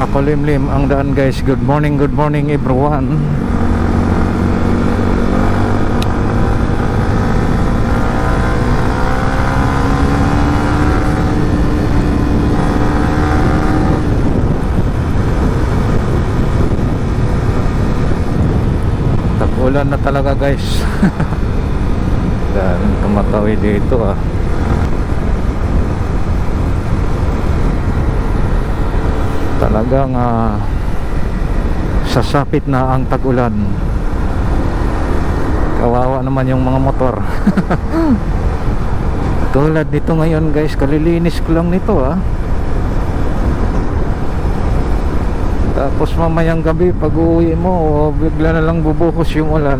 makulimlim ang daan guys. Good morning good morning everyone. Tag-ulan na talaga guys. Daming tumatawid dito ah Talagang ah, sasapit na ang tag-ulan. Kawawa naman yung mga motor. Tulad nito ngayon guys Kalilinis ko lang nito ah. Tapos mamayang gabi pag uwi mo bigla na lang bubuhos yung ulan.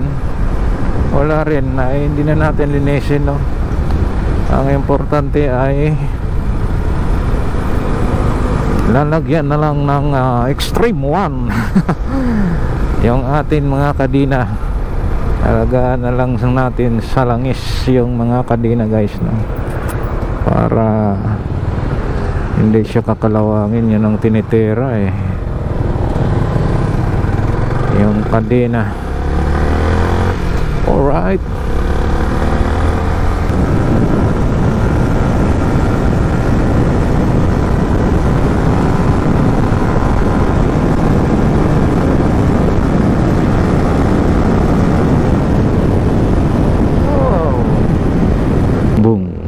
Wala rin eh, hindi na natin linisin no? Ang importante ay lalagyan na lang ng ah, extreme one. Yung atin mga kadina alagaan na lang natin sa langis yung mga kadina guys no? Para hindi siya kakalawangin yun ang tinitira eh. Yung kadena alright Oh. boom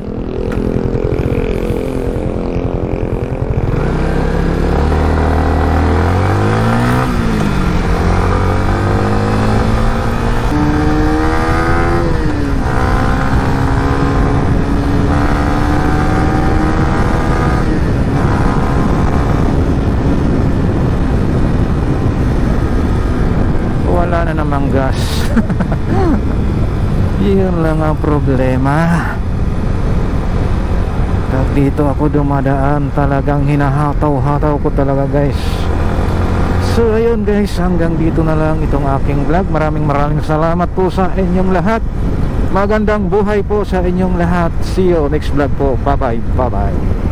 wala na namang gas. Yun lang ang problema. Pag dito ako dumadaan talagang hinahataw-hataw ko talaga guys. So ayun guys hanggang dito na lang itong aking vlog. Maraming maraming salamat po sa inyong lahat. Magandang buhay po sa inyong lahat. See you next vlog po. Bye bye bye bye